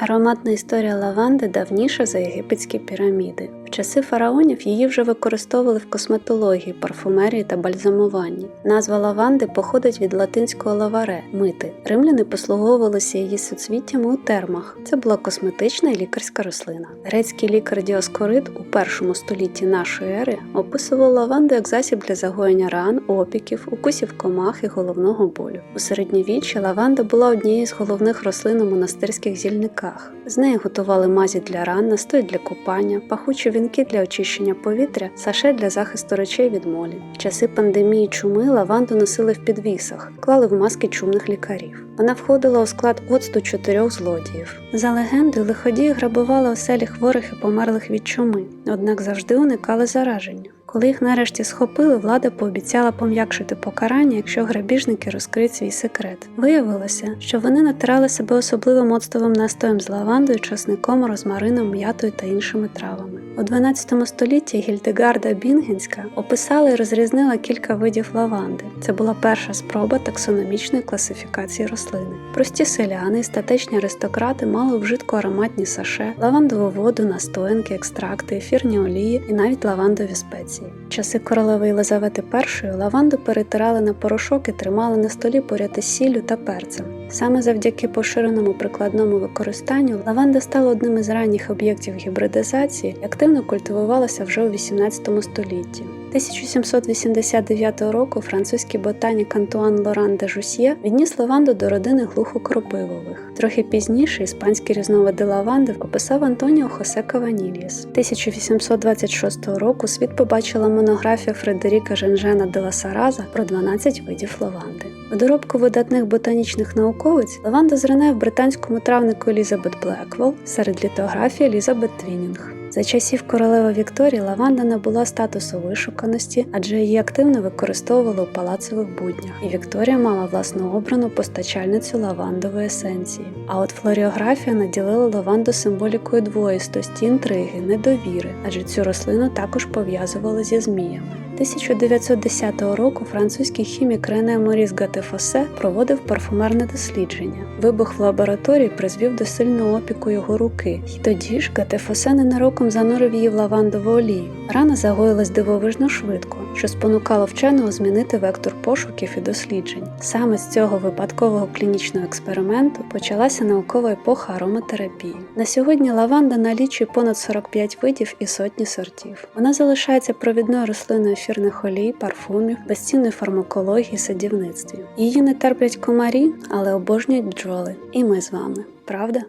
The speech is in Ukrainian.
Ароматна історія лаванди давніша за єгипетські піраміди. В часи фараонів її вже використовували в косметології, парфумерії та бальзамуванні. Назва лаванди походить від латинського лаваре мити. Римляни послуговувалися її суцвіттями у термах. Це була косметична і лікарська рослина. Грецький лікар Діоскорид у першому столітті нашої ери описував лаванду як засіб для загоєння ран, опіків, укусів комах і головного болю. У середньовіччі лаванда була однією з головних рослин у монастирських зільниках. З неї готували мазі для ран, настой для купання, пахучі вінки для очищення повітря, саше для захисту речей від молі. В часи пандемії чуми лаванду носили в підвісах, клали в маски чумних лікарів. Вона входила у склад оцту чотирьох злодіїв. За легендою, лиходії грабували оселі хворих і померлих від чуми, однак завжди уникали зараження. Коли їх нарешті схопили, влада пообіцяла пом'якшити покарання, якщо грабіжники розкриють свій секрет. Виявилося, що вони натирали себе особливим оцтовим настоєм з лавандою, часником, розмарином, м'ятою та іншими травами. У 12 столітті Гільдегарда Бінгенська описала і розрізнила кілька видів лаванди. Це була перша спроба таксономічної класифікації рослини. Прості селяни статечні аристократи мали вжитку ароматні саше, лавандову воду, настоянки, екстракти, ефірні олії і навіть лавандові спеції. В часи королеви Єлизавети І лаванду перетирали на порошок і тримали на столі поряд із сіллю та перцем. Саме завдяки поширеному прикладному використанню лаванда стала одним із ранніх об'єктів гібридизації і активно культивувалася вже у XVIII столітті. 1789 року французький ботанік Антуан Лоран де Жусьє відніс лаванду до родини глухокропивових. Трохи пізніше іспанські різновиди лаванди описав Антоніо Хосе Каванільєс. 1826 року світ побачила монографія Фредеріка Женжена де ла Сараза про 12 видів лаванди. У доробку видатних ботанічних науковиць лаванда зринає в британському травнику Елізабет Блеквелл серед літографії Елізабет Твінінг. За часів королеви Вікторії лаванда набула статусу вишуканості, адже її активно використовували у палацових буднях, і Вікторія мала власну обрану постачальницю лавандової есенції. А от флоріографія наділила лаванду символікою двоїстості, інтриги, недовіри, адже цю рослину також пов'язували зі зміями. 1910 року французький хімік Рене Моріс Гатефосе проводив парфумерне дослідження. Вибух в лабораторії призвів до сильного опіку його руки, і тоді ж Гатефосе ненароком занурив її в лавандову олію. Рана загоїлась дивовижно швидко, що спонукало вченого змінити вектор пошуків і досліджень. Саме з цього випадкового клінічного експерименту почалася наукова епоха ароматерапії. На сьогодні лаванда налічує понад 45 видів і сотні сортів. Вона залишається провідною рослиною ефірних олій, парфумів, безцінної фармакології, садівництві. Її не терплять комарі, але обожнюють бджоли. І ми з вами, правда?